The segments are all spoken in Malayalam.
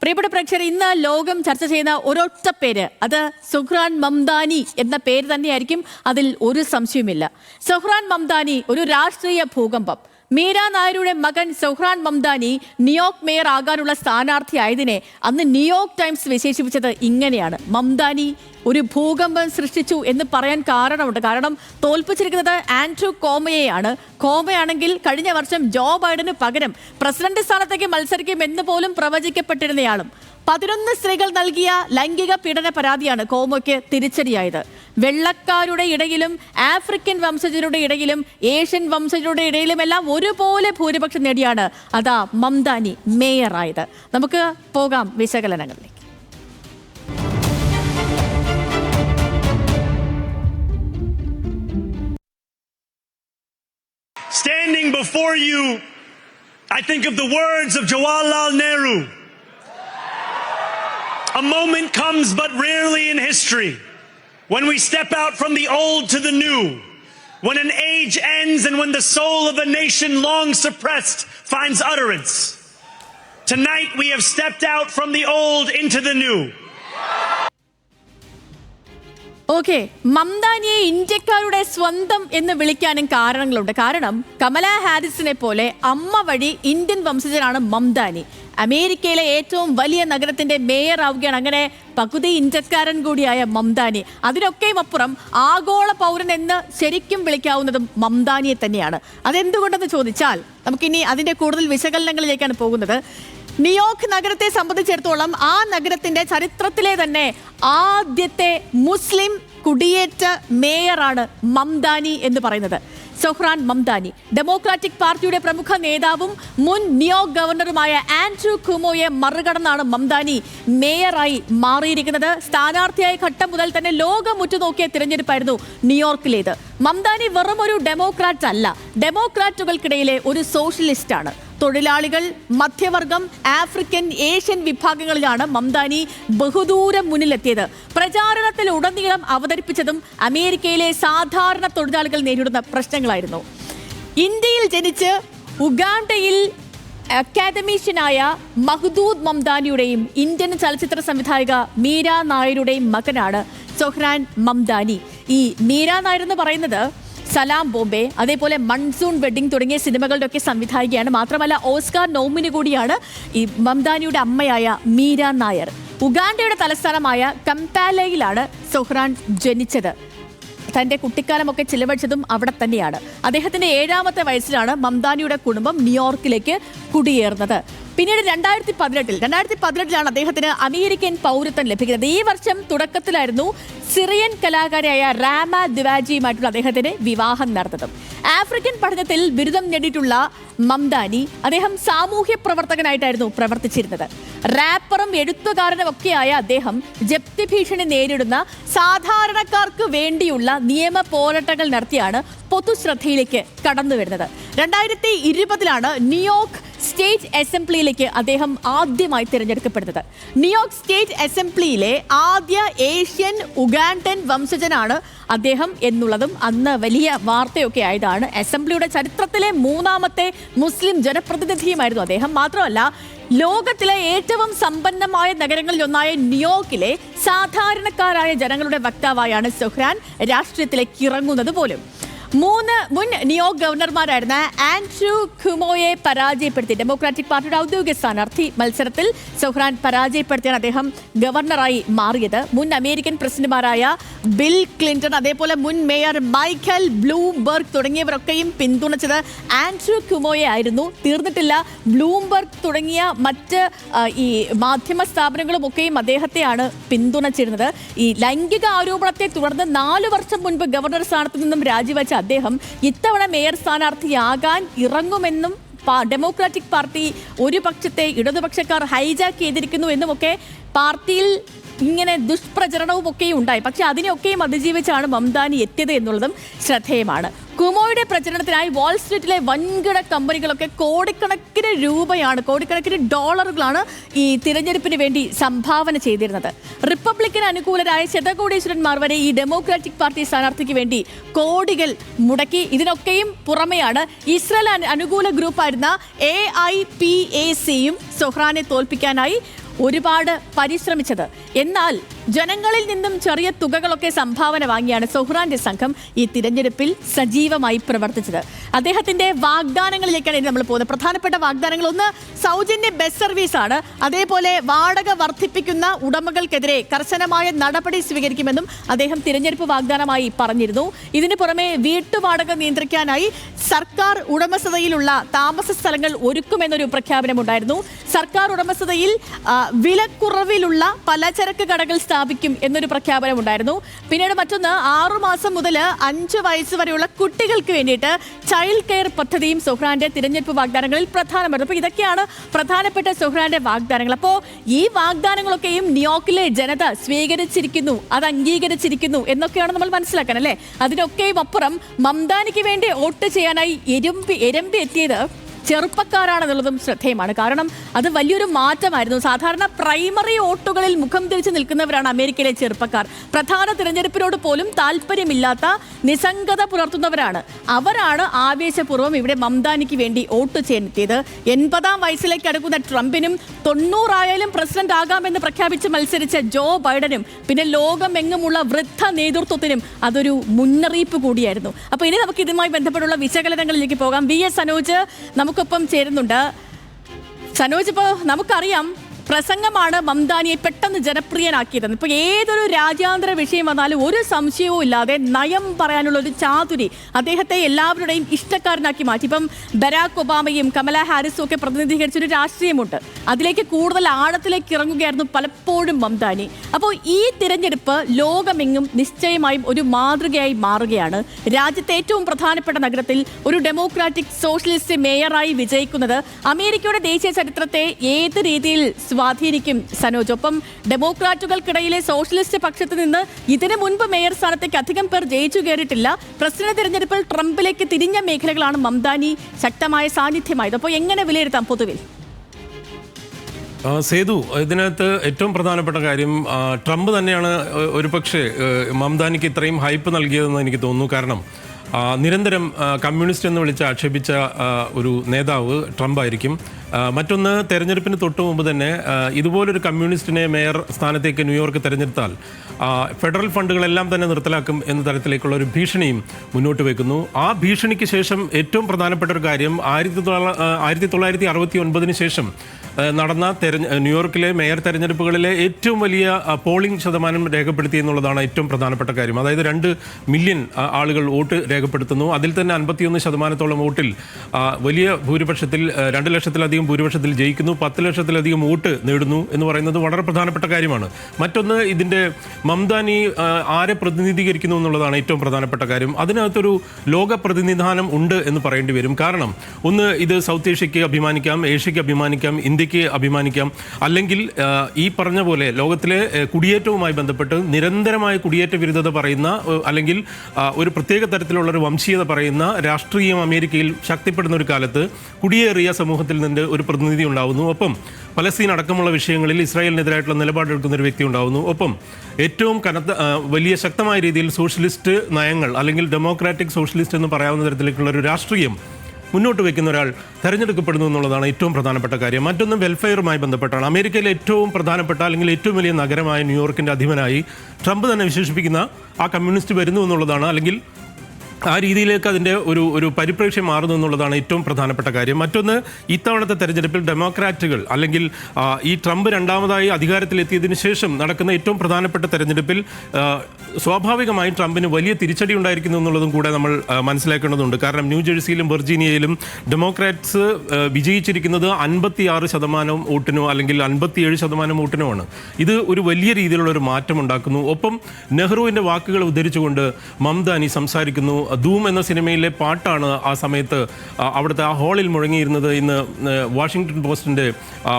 പ്രിയപ്പെട്ട പ്രേക്ഷകർ ഇന്ന് ലോകം ചർച്ച ചെയ്യുന്ന ഒരൊറ്റ പേര് അത് സുഹ്റാൻ മംദാനി എന്ന പേര് തന്നെയായിരിക്കും. അതിൽ ഒരു സംശയവുമില്ല. സുഹ്റാൻ മംദാനി ഒരു രാഷ്ട്രീയ ഭൂകമ്പം. മീര നായരുടെ മകൻ സൗഹ്രാൻ മംദാനി ന്യൂയോർക്ക് മേയർ ആകാനുള്ള സ്ഥാനാർത്ഥിയായതിനെ അന്ന് ന്യൂയോർക്ക് ടൈംസ് വിശേഷിപ്പിച്ചത് ഇങ്ങനെയാണ്. മംദാനി ഒരു ഭൂകമ്പം സൃഷ്ടിച്ചു എന്ന് പറയാൻ കാരണമുണ്ട്. കാരണം തോൽപ്പിച്ചിരിക്കുന്നത് ആൻഡ്രു കോമയെയാണ്. കോമയാണെങ്കിൽ കഴിഞ്ഞ വർഷം ജോ ബൈഡന് പകരം പ്രസിഡന്റ് സ്ഥാനത്തേക്ക് മത്സരിക്കും എന്ന് പോലും പ്രവചിക്കപ്പെട്ടിരുന്നയാളും. പതിനൊന്ന് സ്ത്രീകൾ നൽകിയ ലൈംഗിക പീഡന പരാതിയാണ് കോമോയ്ക്ക് തിരിച്ചടിയായത്. വെള്ളക്കാരുടെ ഇടയിലും ആഫ്രിക്കൻ വംശജരുടെ ഇടയിലും ഏഷ്യൻ വംശജരുടെ ഇടയിലും എല്ലാം ഒരുപോലെ ഭൂരിപക്ഷം നേടിയാണ് അതാ മംദാനി മേയറായത്. നമുക്ക് പോകാം വിശകലനങ്ങളിലേക്ക്. Standing before you, I think of the words of Jawaharlal Nehru. A moment comes but rarely in history when we step out from the old to the new, when an age ends and when the soul of a nation long suppressed finds utterance. Tonight we have stepped out from the old into the new. Okay മംദാനിയെ ഇന്ത്യക്കാരുടെ സ്വന്തം എന്ന് വിളിക്കാനും കാരണങ്ങളുണ്ട് കാരണം കമല ഹാരിസിനെ പോലെ അമ്മ വഴി ഇന്ത്യൻ വംശജനാണ് മംദാനി അമേരിക്കയിലെ ഏറ്റവും വലിയ നഗരത്തിന്റെ മേയർ ആവുകയാണ് അങ്ങനെ പകുതി ഇന്ത്യക്കാരൻ കൂടിയായ മംദാനി. അതിനൊക്കെയും അപ്പുറം ആഗോള പൗരൻ എന്ന് ശരിക്കും വിളിക്കാവുന്നതും മംദാനിയെ തന്നെയാണ്. അതെന്തുകൊണ്ടെന്ന് ചോദിച്ചാൽ നമുക്കിനി അതിന്റെ കൂടുതൽ വിശകലനങ്ങളിലേക്കാണ് പോകുന്നത്. ന്യൂയോർക്ക് നഗരത്തെ സംബന്ധിച്ചിടത്തോളം ആ നഗരത്തിന്റെ ചരിത്രത്തിലെ തന്നെ ആദ്യത്തെ മുസ്ലിം കുടിയേറ്റ മേയറാണ് മംദാനി എന്ന് പറയുന്നത്. സൊഹ്റാൻ മംദാനി. ഡെമോക്രാറ്റിക് പാർട്ടിയുടെ പ്രമുഖ നേതാവും മുൻ ന്യൂയോർക്ക് ഗവർണറുമായ ആൻഡ്രൂ കുമോയെ മറികടന്നാണ് മംദാനി മേയറായി മാറിയിരിക്കുന്നത്. സ്ഥാനാർത്ഥിയായ ഘട്ടം മുതൽ തന്നെ ലോകം ഉറ്റുനോക്കിയ തിരഞ്ഞെടുപ്പായിരുന്നു ന്യൂയോർക്കിലേത്. മംദാനി വെറും ഒരു ഡെമോക്രാറ്റ് അല്ല. ഡെമോക്രാറ്റുകൾക്കിടയിലെ ഒരു സോഷ്യലിസ്റ്റാണ് തൊഴിലാളികൾ മധ്യവർഗം ആഫ്രിക്കൻ ഏഷ്യൻ വിഭാഗങ്ങളിലാണ് മംദാനി ബഹുദൂരം മുന്നിലെത്തിയത്. പ്രചാരണത്തിൽ ഉടനീളം അവതരിപ്പിച്ചതും അമേരിക്കയിലെ സാധാരണ തൊഴിലാളികൾ നേരിടുന്ന പ്രശ്നങ്ങളായിരുന്നു. ഇന്ത്യയിൽ ജനിച്ച് ഉഗാണ്ടയിൽ അക്കാദമീഷ്യനായ മഹ്ദൂദ് മംദാനിയുടെയും ഇന്ത്യൻ ചലച്ചിത്ര സംവിധായിക മീര നായരുടെയും മകനാണ് സൊഹ്രാൻ മംദാനി. ഈ മീര നായർ എന്ന് പറയുന്നത് സലാം ബോംബെ അതേപോലെ മൺസൂൺ വെഡിങ് തുടങ്ങിയ സിനിമകളുടെ ഒക്കെ സംവിധായികയാണ്. മാത്രമല്ല ഓസ്കാർ നോമിന് കൂടിയാണ് ഈ മംദാനിയുടെ അമ്മയായ മീര നായർ. ഉഗാണ്ടയുടെ തലസ്ഥാനമായ കംപാലയിലാണ് സൊഹ്റാൻ ജനിച്ചത്. തന്റെ കുട്ടിക്കാലമൊക്കെ ചിലവഴിച്ചതും അവിടെ തന്നെയാണ്. അദ്ദേഹത്തിന്റെ ഏഴാമത്തെ വയസ്സിലാണ് മംദാനിയുടെ കുടുംബം ന്യൂയോർക്കിലേക്ക് കുടിയേറുന്നത്. പിന്നീട് രണ്ടായിരത്തി പതിനെട്ടിൽ രണ്ടായിരത്തി പതിനെട്ടിലാണ് അദ്ദേഹത്തിന് അമേരിക്കൻ പൗരത്വം ലഭിക്കുന്നത്. ഈ വർഷം തുടക്കത്തിലായിരുന്നു സിറിയൻ കലാകാരിയായ റാമ ദിവാജിയുമായിട്ടുള്ള അദ്ദേഹത്തിന് വിവാഹം നടന്നതും. ആഫ്രിക്കൻ പഠനത്തിൽ ബിരുദം നേടിയിട്ടുള്ള മംദാനി അദ്ദേഹം സാമൂഹ്യ പ്രവർത്തകനായിട്ടായിരുന്നു പ്രവർത്തിച്ചിരുന്നത്. റാപ്പറും എഴുത്തുകാരനും ഒക്കെയായ അദ്ദേഹം ജപ്തി ഭീഷണി നേരിടുന്ന സാധാരണക്കാർക്ക് വേണ്ടിയുള്ള നിയമ പോരാട്ടങ്ങൾ നടത്തിയാണ് പൊതുശ്രദ്ധയിലേക്ക് കടന്നു വരുന്നത് രണ്ടായിരത്തി ഇരുപതിലാണ് ന്യൂയോർക്ക് സ്റ്റേറ്റ് അസംബ്ലിയിലേക്ക് അദ്ദേഹം ആദ്യമായി തിരഞ്ഞെടുക്കപ്പെടുന്നത്. ന്യൂയോർക്ക് സ്റ്റേറ്റ് അസംബ്ലിയിലെ ആദ്യ ഏഷ്യൻ ഉഗാണ്ടൻ വംശജനാണ് അദ്ദേഹം എന്നുള്ളതും അന്ന് വലിയ വാർത്തയൊക്കെ ആയതാണ്. അസംബ്ലിയുടെ ചരിത്രത്തിലെ മൂന്നാമത്തെ മുസ്ലിം ജനപ്രതിനിധിയുമായിരുന്നു അദ്ദേഹം. മാത്രമല്ല ലോകത്തിലെ ഏറ്റവും സമ്പന്നമായ നഗരങ്ങളിൽ ഒന്നായ ന്യൂയോർക്കിലെ സാധാരണക്കാരായ ജനങ്ങളുടെ വക്താവായാണ് സുഹ്രാൻ രാഷ്ട്രീയത്തിലേക്ക് ഇറങ്ങുന്നത് പോലും. മൂന്ന് മുൻ നിയോഗ് ഗവർണർമാരായിരുന്ന ആൻഡ്രൂ ഖുമോയെ പരാജയപ്പെടുത്തി. ഡെമോക്രാറ്റിക് പാർട്ടിയുടെ ഔദ്യോഗിക സ്ഥാനാർത്ഥി മത്സരത്തിൽ സൊഹ്റാൻ പരാജയപ്പെടുത്തിയാണ് അദ്ദേഹം ഗവർണറായി മാറിയത്. മുൻ അമേരിക്കൻ പ്രസിഡന്റുമാരായ ബിൽ ക്ലിന്റൺ അതേപോലെ മുൻ മേയർ മൈക്കൽ ബ്ലൂംബർഗ് തുടങ്ങിയവരൊക്കെയും പിന്തുണച്ചത് ആൻഡ്രൂ ഖുമോയെ ആയിരുന്നു. തീർന്നിട്ടില്ല ബ്ലൂംബർഗ് തുടങ്ങിയ മറ്റ് ഈ മാധ്യമ സ്ഥാപനങ്ങളും ഒക്കെയും അദ്ദേഹത്തെയാണ് പിന്തുണച്ചിരുന്നത്. ഈ ലൈംഗിക ആരോപണത്തെ തുടർന്ന് നാലു വർഷം മുൻപ് ഗവർണർ സ്ഥാനത്ത് നിന്നും രാജിവെച്ച അദ്ദേഹം ഇത്തവണ മേയർ സ്ഥാനാർത്ഥിയാകാൻ ഇറങ്ങുമെന്നും ഡെമോക്രാറ്റിക് പാർട്ടി ഒരു പക്ഷത്തെ ഇടതുപക്ഷക്കാർ ഹൈജാക്ക് ചെയ്തിരിക്കുന്നു എന്നുമൊക്കെ പാർട്ടിയിൽ ഇങ്ങനെ ദുഷ്പ്രചരണവും ഒക്കെയും ഉണ്ടായി പക്ഷെ അതിനെയൊക്കെയും അതിജീവിച്ചാണ് മംദാനി എത്തിയത് എന്നുള്ളതും ശ്രദ്ധേയമാണ്. കുമോയുടെ പ്രചരണത്തിനായി വാൾ സ്ട്രീറ്റിലെ വൻകിട കമ്പനികളൊക്കെ കോടിക്കണക്കിന് രൂപയാണ് കോടിക്കണക്കിന് ഡോളറുകളാണ് ഈ തിരഞ്ഞെടുപ്പിന് വേണ്ടി സംഭാവന ചെയ്തിരുന്നത്. റിപ്പബ്ലിക്കൻ അനുകൂലരായ ശതകോടീശ്വരന്മാർ വരെ ഈ ഡെമോക്രാറ്റിക് പാർട്ടി സ്ഥാനാർത്ഥിക്ക് വേണ്ടി കോടികൾ മുടക്കി. ഇതിനൊക്കെയും പുറമെയാണ് ഇസ്രയേൽ അനുകൂല ഗ്രൂപ്പായിരുന്ന എ ഐ പി എ സിയും സൊഹ്റാനെ തോൽപ്പിക്കാനായി ഒരുപാട് പരിശ്രമിച്ചത്. എന്നാൽ ജനങ്ങളിൽ നിന്നും ചെറിയ തുകകളൊക്കെ സംഭാവന വാങ്ങിയാണ് സൊഹ്റാന്റെ സംഘം ഈ തിരഞ്ഞെടുപ്പിൽ സജീവമായി പ്രവർത്തിച്ചത്. അദ്ദേഹത്തിന്റെ വാഗ്ദാനങ്ങളിലേക്കാണ് ഇനി നമ്മൾ പോകുന്നത്. പ്രധാനപ്പെട്ട വാഗ്ദാനങ്ങൾ ഒന്ന് സൗജന്യ ബസ് സർവീസ് ആണ്. അതേപോലെ വാടക വർദ്ധിപ്പിക്കുന്ന ഉടമകൾക്കെതിരെ കർശനമായ നടപടി സ്വീകരിക്കുമെന്നും അദ്ദേഹം തിരഞ്ഞെടുപ്പ് വാഗ്ദാനമായി പറഞ്ഞിരുന്നു. ഇതിനു പുറമെ വീട്ടുവാടക നിയന്ത്രിക്കാനായി സർക്കാർ ഉടമസ്ഥതയിലുള്ള താമസ സ്ഥലങ്ങൾ ഒരുക്കുമെന്നൊരു പ്രഖ്യാപനമുണ്ടായിരുന്നു. സർക്കാർ ഉടമസ്ഥതയിൽ വിലക്കുറവിലുള്ള പലചരക്ക് കടകൾ സ്ഥാപിക്കും എന്നൊരു പ്രഖ്യാപനം ഉണ്ടായിരുന്നു. പിന്നീട് മറ്റൊന്ന് ആറുമാസം മുതൽ അഞ്ച് വയസ്സ് വരെയുള്ള കുട്ടികൾക്ക് വേണ്ടിയിട്ട് ചൈൽഡ് കെയർ പദ്ധതിയും സുഹ്റാന്റെ തിരഞ്ഞെടുപ്പ് വാഗ്ദാനങ്ങളിൽ പ്രധാനമായിരുന്നു അപ്പോൾ ഇതൊക്കെയാണ് പ്രധാനപ്പെട്ട സുഹ്റാന്റെ വാഗ്ദാനങ്ങൾ. അപ്പോൾ ഈ വാഗ്ദാനങ്ങളൊക്കെയും ന്യൂയോർക്കിലെ ജനത സ്വീകരിച്ചിരിക്കുന്നു അത് അംഗീകരിച്ചിരിക്കുന്നു എന്നൊക്കെയാണ് നമ്മൾ മനസ്സിലാക്കാൻ അല്ലേ? അതിനൊക്കെയും അപ്പുറം മംദാനിക്ക് വേണ്ടി വോട്ട് ചെയ്യാനായി എരുമ്പി എരമ്പി എത്തിയത് ചെറുപ്പക്കാരാണെന്നുള്ളതും ശ്രദ്ധേയമാണ്. കാരണം അത് വലിയൊരു മാറ്റമായിരുന്നു. സാധാരണ പ്രൈമറി വോട്ടുകളിൽ മുഖം തിരിച്ചു നിൽക്കുന്നവരാണ് അമേരിക്കയിലെ ചെറുപ്പക്കാർ. പ്രധാന തിരഞ്ഞെടുപ്പിനോട് പോലും താല്പര്യമില്ലാത്ത നിസംഗത പുലർത്തുന്നവരാണ്. അവരാണ് ആവേശപൂർവം ഇവിടെ മംദാനിക്ക് വേണ്ടി വോട്ട് ചെന്നെത്തിയത് എൺപതാം വയസ്സിലേക്ക് അടുക്കുന്ന ട്രംപിനും തൊണ്ണൂറായാലും പ്രസിഡന്റ് ആകാമെന്ന് പ്രഖ്യാപിച്ച് മത്സരിച്ച ജോ ബൈഡനും പിന്നെ ലോകമെങ്ങുമുള്ള വൃദ്ധ നേതൃത്വത്തിനും അതൊരു മുന്നറിയിപ്പ് കൂടിയായിരുന്നു. അപ്പോൾ ഇനി നമുക്ക് ഇതുമായി ബന്ധപ്പെട്ടുള്ള വിശകലനങ്ങളിലേക്ക് പോകാം. വി എസ് സനോജ് നമുക്കൊപ്പം ചേരുന്നുണ്ട്. സനോജ് ഇപ്പോൾ നമുക്കറിയാം പ്രസംഗമാണ് മംദാനിയെ പെട്ടെന്ന് ജനപ്രിയനാക്കിയത്. ഇപ്പൊ ഏതൊരു രാജ്യാന്തര വിഷയം വന്നാലും ഒരു സംശയവും ഇല്ലാതെ നയം പറയാനുള്ള ഒരു ചാതുരി അദ്ദേഹത്തെ എല്ലാവരുടെയും ഇഷ്ടക്കാരനാക്കി മാറ്റി. ഇപ്പം ബരാക് ഒബാമയും കമല ഹാരിസും ഒക്കെ പ്രതിനിധീകരിച്ച ഒരു രാഷ്ട്രീയമുണ്ട്. അതിലേക്ക് കൂടുതൽ ആഴത്തിലേക്ക് ഇറങ്ങുകയായിരുന്നു പലപ്പോഴും മംദാനി. അപ്പോൾ ഈ തിരഞ്ഞെടുപ്പ് ലോകമെങ്ങും നിശ്ചയമായും ഒരു മാതൃകയായി മാറുകയാണ്. രാജ്യത്തെ ഏറ്റവും പ്രധാനപ്പെട്ട നഗരത്തിൽ ഒരു ഡെമോക്രാറ്റിക് സോഷ്യലിസ്റ്റ് മേയറായി വിജയിക്കുന്നത് അമേരിക്കയുടെ ദേശീയ ചരിത്രത്തെ ഏത് രീതിയിൽ സ്വാധീനിക്കും സനോജ്. ഒപ്പം ഡെമോക്രാറ്റുകൾക്കിടയിലെ സോഷ്യലിസ്റ്റ് പക്ഷത്ത് നിന്ന് ഇതിനു മുൻപ് മേയർ സ്ഥാനത്തേക്ക് അധികം പേർ ജയിച്ചു കയറിയിട്ടില്ല. പ്രസിഡന്റ് തിരഞ്ഞെടുപ്പിൽ ട്രംപിലേക്ക് തിരിഞ്ഞ മേഖലകളാണ് മംദാനി ശക്തമായ സാന്നിധ്യമായത്. അപ്പോൾ എങ്ങനെ വിലയിരുത്താം പൊതുവിൽ? സേതു ഇതിനകത്ത് ഏറ്റവും പ്രധാനപ്പെട്ട കാര്യം ട്രംപ് തന്നെയാണ് ഒരുപക്ഷെ മംദാനിക്ക് ഇത്രയും ഹൈപ്പ് നൽകിയതെന്ന് എനിക്ക് തോന്നുന്നു. കാരണം നിരന്തരം കമ്മ്യൂണിസ്റ്റ് എന്ന് വിളിച്ച് ആക്ഷേപിച്ച ഒരു നേതാവ് ട്രംപ് ആയിരിക്കും മറ്റൊന്ന് തെരഞ്ഞെടുപ്പിന് തൊട്ട് മുമ്പ് തന്നെ ഇതുപോലൊരു കമ്മ്യൂണിസ്റ്റിനെ മേയർ സ്ഥാനത്തേക്ക് ന്യൂയോർക്ക് തെരഞ്ഞെടുത്താൽ ഫെഡറൽ ഫണ്ടുകളെല്ലാം തന്നെ നിർത്തലാക്കും എന്ന തരത്തിലേക്കുള്ള ഒരു ഭീഷണിയും മുന്നോട്ട് വെക്കുന്നു. ആ ഭീഷണിക്ക് ശേഷം ഏറ്റവും പ്രധാനപ്പെട്ട ഒരു കാര്യം ആയിരത്തി തൊള്ളായിരത്തി ആയിരത്തി തൊള്ളായിരത്തി അറുപത്തി ഒൻപതിന് ശേഷം നടന്ന തെരഞ്ഞ ന്യൂയോർക്കിലെ മേയർ തെരഞ്ഞെടുപ്പുകളിലെ ഏറ്റവും വലിയ പോളിംഗ് ശതമാനം രേഖപ്പെടുത്തി എന്നുള്ളതാണ് ഏറ്റവും പ്രധാനപ്പെട്ട കാര്യം. അതായത് രണ്ട് മില്യൺ ആളുകൾ വോട്ട് രേഖപ്പെടുത്തുന്നു. അതിൽ തന്നെ അൻപത്തിയൊന്ന് ശതമാനത്തോളം വോട്ടിൽ വലിയ ഭൂരിപക്ഷത്തിൽ രണ്ട് ലക്ഷത്തിലധികം ഭൂരിപക്ഷത്തിൽ ജയിക്കുന്നു. പത്ത് ലക്ഷത്തിലധികം വോട്ട് നേടുന്നു എന്ന് പറയുന്നത് വളരെ പ്രധാനപ്പെട്ട കാര്യമാണ്. മറ്റൊന്ന് ഇതിന്റെ മംദാനി ആരെ പ്രതിനിധീകരിക്കുന്നു എന്നുള്ളതാണ് ഏറ്റവും പ്രധാനപ്പെട്ട കാര്യം. അതിനകത്തൊരു ലോക പ്രതിനിധാനം ഉണ്ട് എന്ന് പറയേണ്ടി വരും. കാരണം ഒന്ന് ഇത് സൗത്ത് ഏഷ്യയ്ക്ക് അഭിമാനിക്കാം ഏഷ്യയ്ക്ക് അഭിമാനിക്കാം ഇന്ത്യയ്ക്ക് അഭിമാനിക്കാം. അല്ലെങ്കിൽ ഈ പറഞ്ഞ പോലെ ലോകത്തിലെ കുടിയേറ്റവുമായി ബന്ധപ്പെട്ട് നിരന്തരമായ കുടിയേറ്റ വിരുദ്ധത പറയുന്ന അല്ലെങ്കിൽ ഒരു പ്രത്യേക തരത്തിലുള്ള ഒരു വംശീയത പറയുന്ന രാഷ്ട്രീയം അമേരിക്കയിൽ ശക്തിപ്പെടുന്ന ഒരു കാലത്ത് കുടിയേറിയ സമൂഹത്തിൽ നിന്ന് ഒരു പ്രതിനിധി ഉണ്ടാവുന്നു. ഒപ്പം പലസ്തീൻ അടക്കമുള്ള വിഷയങ്ങളിൽ ഇസ്രായേലിനെതിരായിട്ടുള്ള നിലപാടെടുക്കുന്ന ഒരു വ്യക്തി ഉണ്ടാവുന്നു. ഒപ്പം ഏറ്റവും കനത്ത വലിയ ശക്തമായ രീതിയിൽ സോഷ്യലിസ്റ്റ് നയങ്ങൾ അല്ലെങ്കിൽ ഡെമോക്രാറ്റിക് സോഷ്യലിസ്റ്റ് എന്ന് പറയാവുന്ന തരത്തിലേക്കുള്ള ഒരു രാഷ്ട്രീയം മുന്നോട്ട് വയ്ക്കുന്ന ഒരാൾ തെരഞ്ഞെടുക്കപ്പെടുന്നു എന്നുള്ളതാണ് ഏറ്റവും പ്രധാനപ്പെട്ട കാര്യം. മറ്റൊന്ന് വെൽഫെയറുമായി ബന്ധപ്പെട്ടാണ്. അമേരിക്കയിലെ ഏറ്റവും പ്രധാനപ്പെട്ട അല്ലെങ്കിൽ ഏറ്റവും വലിയ നഗരമായ ന്യൂയോർക്കിന്റെ അധിപനായി ട്രംപ് തന്നെ വിശേഷിപ്പിക്കുന്ന ആ കമ്മ്യൂണിസ്റ്റ് വരുന്നു എന്നുള്ളതാണ്. അല്ലെങ്കിൽ ആ രീതിയിലേക്ക് അതിന്റെ ഒരു ഒരു പരിപ്രേക്ഷ്യം മാറുന്നു എന്നുള്ളതാണ് ഏറ്റവും പ്രധാനപ്പെട്ട കാര്യം. മറ്റൊന്ന് ഇത്തവണത്തെ തെരഞ്ഞെടുപ്പിൽ ഡെമോക്രാറ്റുകൾ അല്ലെങ്കിൽ ഈ ട്രംപ് രണ്ടാമതായി അധികാരത്തിലെത്തിയതിനു ശേഷം നടക്കുന്ന ഏറ്റവും പ്രധാനപ്പെട്ട തെരഞ്ഞെടുപ്പിൽ സ്വാഭാവികമായും ട്രംപിന് വലിയ തിരിച്ചടി ഉണ്ടായിരിക്കുന്നു എന്നുള്ളതും കൂടെ നമ്മൾ മനസ്സിലാക്കേണ്ടതുണ്ട്. കാരണം ന്യൂജേഴ്സിയിലും വെർജീനിയയിലും ഡെമോക്രാറ്റ്സ് വിജയിച്ചിരിക്കുന്നത് വിജയിച്ചിരിക്കുന്നത് അൻപത്തിയാറ് ശതമാനം വോട്ടിനോ അല്ലെങ്കിൽ അൻപത്തിയേഴ് ശതമാനം വോട്ടിനോ ആണ്. ഇത് ഒരു വലിയ രീതിയിലുള്ള ഒരു മാറ്റം ഉണ്ടാക്കുന്നു. ഒപ്പം നെഹ്റുവിന്റെ വാക്കുകൾ ഉദ്ധരിച്ചുകൊണ്ട് മംദാനി സംസാരിക്കുന്നു. ധൂം എന്ന സിനിമയിലെ പാട്ടാണ് ആ സമയത്ത് അവിടുത്തെ ആ ഹാളിൽ മുഴങ്ങിയിരുന്നത് ഇന്ന് വാഷിങ്ടൺ പോസ്റ്റിന്റെ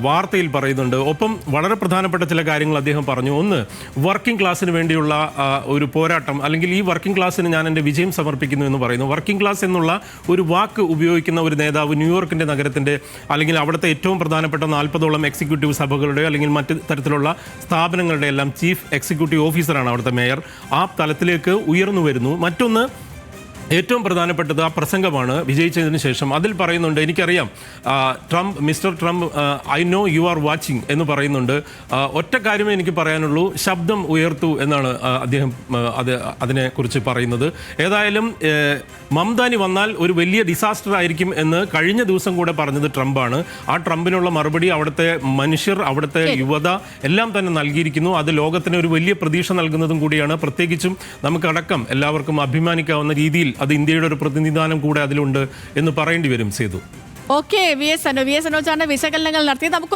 വാർത്തയിൽ പറയുന്നുണ്ട്. ഒപ്പം വളരെ പ്രധാനപ്പെട്ട ചില കാര്യങ്ങൾ അദ്ദേഹം പറഞ്ഞു. ഒന്ന് വർക്കിംഗ് ക്ലാസ്സിന് വേണ്ടിയുള്ള ഒരു പോരാട്ടം അല്ലെങ്കിൽ ഈ വർക്കിംഗ് ക്ലാസ്സിന് ഞാൻ എന്റെ വിജയം സമർപ്പിക്കുന്നു എന്ന് പറയുന്നു. വർക്കിംഗ് ക്ലാസ് എന്നുള്ള ഒരു വാക്ക് ഉപയോഗിക്കുന്ന ഒരു നേതാവ് ന്യൂയോർക്കിന്റെ നഗരത്തിന്റെ അല്ലെങ്കിൽ അവിടുത്തെ ഏറ്റവും പ്രധാനപ്പെട്ട നാൽപ്പതോളം എക്സിക്യൂട്ടീവ് സഭകളുടെ അല്ലെങ്കിൽ മറ്റ് തരത്തിലുള്ള സ്ഥാപനങ്ങളുടെ എല്ലാം ചീഫ് എക്സിക്യൂട്ടീവ് ഓഫീസറാണ് അവിടുത്തെ മേയർ. ആ തലത്തിലേക്ക് ഉയർന്നു വരുന്നു. മറ്റൊന്ന് ഏറ്റവും പ്രധാനപ്പെട്ടത് ആ പ്രസംഗമാണ് വിജയിച്ചതിന് ശേഷം. അതിൽ പറയുന്നുണ്ട് എനിക്കറിയാം Trump mister Trump I know you are watching എന്ന് പറയുന്നുണ്ട്. ഒറ്റ കാര്യമേ എനിക്ക് പറയാനുള്ളൂ ശബ്ദം ഉയർത്തു എന്നാണ് അദ്ദേഹം അത് അതിനെക്കുറിച്ച് പറയുന്നത്. ഏതായാലും മംതാനി മംദാനി വന്നാൽ ഒരു വലിയ ഡിസാസ്റ്റർ ആയിരിക്കും എന്ന് കഴിഞ്ഞ ദിവസം കൂടെ പറഞ്ഞത് ട്രംപാണ്. ആ ട്രംപിനുള്ള മറുപടി അവിടുത്തെ മനുഷ്യർ അവിടുത്തെ യുവത എല്ലാം തന്നെ നൽകിയിരിക്കുന്നു. അത് ലോകത്തിന് ഒരു വലിയ പ്രതീക്ഷ നൽകുന്നതും കൂടിയാണ്. പ്രത്യേകിച്ചും നമുക്കടക്കം എല്ലാവർക്കും അഭിമാനിക്കാവുന്ന രീതിയിൽ അത് ഇന്ത്യയുടെ ഒരു പ്രതിനിധാനം കൂടെ അതിലുണ്ട് എന്ന് പറയേണ്ടി വരും Sethu. Okay V S Anu V S അനുജാണ് വിശകലനങ്ങൾ നടത്തി നമുക്ക്